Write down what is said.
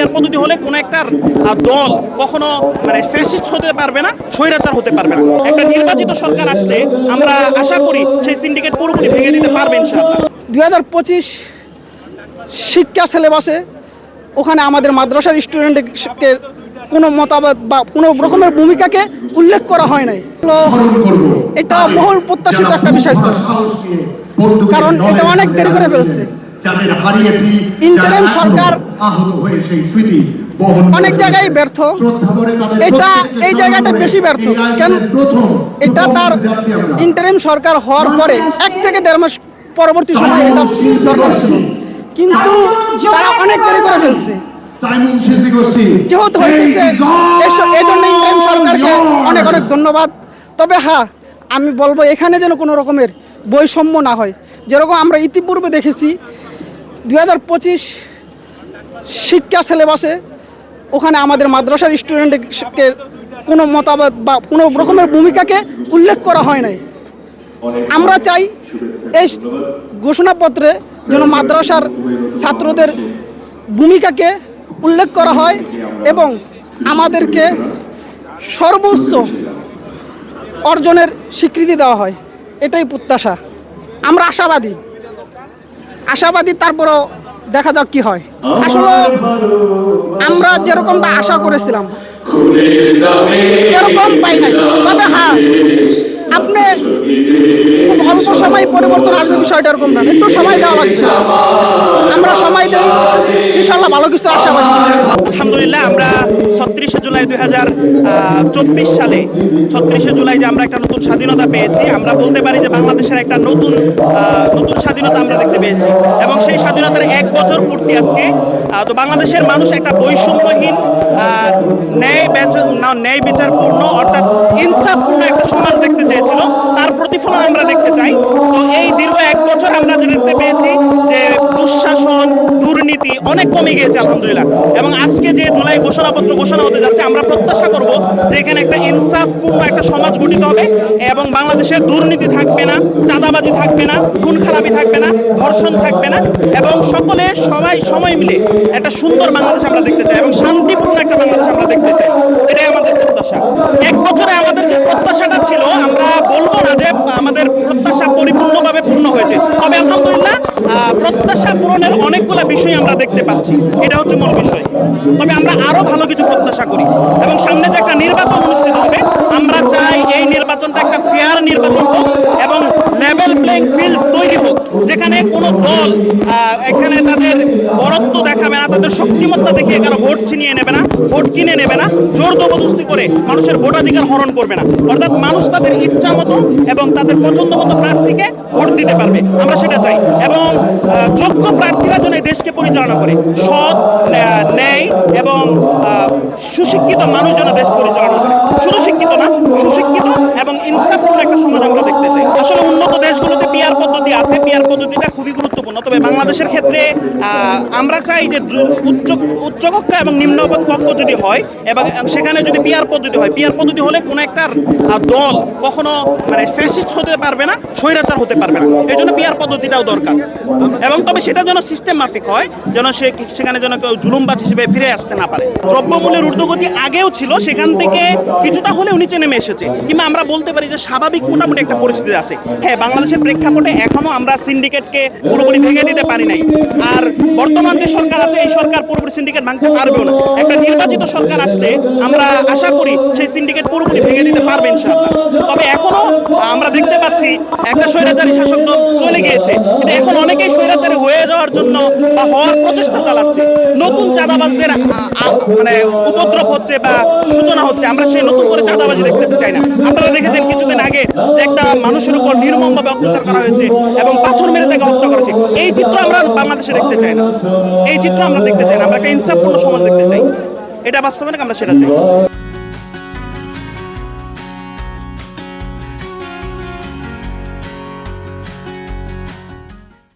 Peer পদ্ধতি হলে কোনো একটা দল কখনো মানে ফ্যাসিস্ট হতে পারবে না, স্বৈরাচার হতে পারবে না। একটা নির্বাচিত সরকার আসলে আমরা আশা করি সেই সিন্ডিকেট পুরোপুরি ভেঙে দিতে পারবে ইনশাআল্লাহ। দুই হাজার পঁচিশ শিক্ষা সিলেবাসে ওখানে আমাদের মাদ্রাসার স্টুডেন্টকে কোনো মতামত বা কোনো রকমের ভূমিকাকে উল্লেখ করা হয় নাই। এটা বহুল প্রত্যাশিত একটা বিষয় ছিল কারণ এটা অনেক দেরি করে ফেলছে। যাদের হারিয়েছি যারা সরকার আহত হয়ে সেই স্মৃতি অনেক জায়গায় ব্যর্থ। এটা এই জায়গাটা বেশি ব্যর্থ। কেন? এটা তার ইন্টারিম সরকার হওয়ার পরে এক থেকে দেড় মাস পরবর্তী সময় এটা দরকার ছিল। কিন্তু তারা অনেক দেরি করে ফেলছে। যেহেতু হইতেছে এই জন্য ইন্টারিম সরকারকে অনেক অনেক ধন্যবাদ। তবে হ্যাঁ আমি বলব এখানে যেন কোনো রকমের বৈষম্য না হয়। যেরকম আমরা ইতিপূর্বে দেখেছি দুই হাজার পঁচিশ শিক্ষা সিলেবাসে ওখানে আমাদের মাদ্রাসার স্টুডেন্টকে কোনো মতামত বা কোনো রকমের ভূমিকাকে উল্লেখ করা হয় নাই। আমরা চাই এই ঘোষণাপত্রে যেন মাদ্রাসার ছাত্রদের ভূমিকাকে উল্লেখ করা হয় এবং আমাদেরকে সর্বোচ্চ অর্জনের স্বীকৃতি দেওয়া হয়। এটাই প্রত্যাশা। আমরা আশাবাদী। আশাবাদী, তারপরও দেখা যাক কি হয়। আসলে আমরা যেরকমটা আশা করেছিলাম এরকম পাই নাই। তবে হ্যাঁ আপনি খুব অল্প সময় পরিবর্তন আসবে বিষয়টা এরকম না। একটু সময় দেওয়া লাগছে আমরা সময় দেই ইনশাল্লাহ ভালো কিছু আশা ছত্রিশে জুলাই দুই হাজার চব্বিশ সালে, ছত্রিশে জুলাই যে আমরা একটা নতুন স্বাধীনতা পেয়েছি, আমরা বলতে পারি যে বাংলাদেশের একটা নতুন নতুন স্বাধীনতা আমরা দেখতে পেয়েছি। এবং সেই স্বাধীনতার এক বছর পূর্তি আজকে তো বাংলাদেশের মানুষ একটা বৈষম্যহীন ন্যায় ন্যায় বিচারপূর্ণ, অর্থাৎ ইনসাফপূর্ণ একটা সমাজ দেখতে চেয়েছিল। তার প্রতিফলন আমরা দেখতে চাই। তো এই দীর্ঘ এক বছর আমরা যেটা দেখতে পেয়েছি যে অনেক কমে গিয়েছে, আলহামদুলিল্লাহ। এবং আজকে যে জুলাই ঘোষণাপত্র ঘোষণা হতে যাচ্ছে, আমরা প্রত্যাশা করব যে এখানে একটা ইনসাফপূর্ণ একটা সমাজ গঠিত হবে এবং বাংলাদেশে দুর্নীতি থাকবে না, চাঁদাবাজি থাকবে না খুন খারাপি থাকবে না, ধর্ষণ থাকবে না এবং সকলে সবাই সময় মিলে একটা সুন্দর বাংলাদেশ আমরা দেখতে চাই এবং শান্তিপূর্ণ একটা বাংলাদেশ আমরা দেখতে চাই। এটাই আমাদের প্রত্যাশা। এক বছরে আমাদের যে প্রত্যাশাটা ছিল, আমরা বলব প্রত্যাশা পূরণের অনেকগুলো বিষয় আমরা দেখতে পাচ্ছি। এটা হচ্ছে মূল বিষয়। তবে আমরা আরও ভালো কিছু প্রত্যাশা করি। এবং সামনে যে একটা নির্বাচন যেখানে কোনো দল এখানে তাদের বরত্ব দেখাবে না, তাদের শক্তিমত্তা দেখিয়ে কারও ভোট ছিনিয়ে নেবে না, ভোট কিনে নেবে না, জোর জবরদস্তি করে মানুষের ভোটাধিকার হরণ করবে না। অর্থাৎ মানুষ তাদের ইচ্ছা মতো এবং তাদের পছন্দ মতো প্রার্থীকে ভোট দিতে পারবে, আমরা সেটা চাই। এবং যোগ্য প্রার্থীরা যেন দেশকে পরিচালনা করে, সৎ ন্যায় এবং সুশিক্ষিত মানুষ যেন দেশ পরিচালনা করে। শুধু শিক্ষিত না, সুশিক্ষিত এবং ইনসাফপূর্ণ একটা সমাজ আমরা বাংলাদেশের ক্ষেত্রে আমরা চাই যে উচ্চ, উচ্চকক্ষ এবং নিম্ন কক্ষ যদি হয়, এবং সেখানে যদি পিয়ার পদ্ধতি হয় পিয়ার পদ্ধতি হলে কোনো একটা দল কখনো মানে ফ্যাসিস্ট হতে পারবে না, স্বৈরাচার হতে পারবে না। এই জন্য পিয়ার পদ্ধতিটাও দরকার। এবং তবে সেটা যেন সিস্টেম মাফিক হয়, যেন সে সেখানে যেন কেউ জুলুমবাজ হিসেবে ফিরে আসতে না পারে। দ্রব্যমূল্যের ঊর্ধ্বগতি আগেও ছিল, সেখান থেকে কিছুটা হলেও নিচে নেমে এসেছে। কিংবা আমরা বলতে পারি যে স্বাভাবিক মোটামুটি একটা পরিস্থিতি আছে। হ্যাঁ বাংলাদেশের প্রেক্ষাপটে এখনও আমরা সিন্ডিকেটকে পুরোপুরি ভেঙে দিতে পারি নাই। আর বর্তমান যে সরকার আছে, এই সরকার পুরোপুরি সিন্ডিকেট ভাঙতে পারবেও না। একটা নির্বাচিত সরকার আসলে আমরা আশা করি সেই সিন্ডিকেট পুরোপুরি ভেঙে দিতে পারবেন আমরা দেখতে পাচ্ছি, একটা স্বৈরাচারী শাসক দল চলে গিয়েছে। কিন্তু এখন অনেকেই স্বৈরাচারী হয়ে যাওয়ার জন্য বা হওয়ার প্রচেষ্টা চালাচ্ছে। নতুন চাঁদাবাজদের মানে উপদ্রব হচ্ছে বা সূচনা হচ্ছে, আমরা সেই নতুন করে চাঁদাবাজি দেখতে চাই না। আপনারা দেখেছেন কিছুদিন আগে যে একটা মানুষের উপর নির্মমভাবে অত্যাচার করা হয়েছে এবং পাথর মেরে তাকে হত্যা করা হয়েছে এই চিত্র আমরা বাংলাদেশে দেখতে চাই না। এই চিত্র আমরা দেখতে চাই না। আমরা একটা ইনসাফপূর্ণ সমাজ দেখতে চাই। এটা বাস্তবে আমরা সেটা চাই।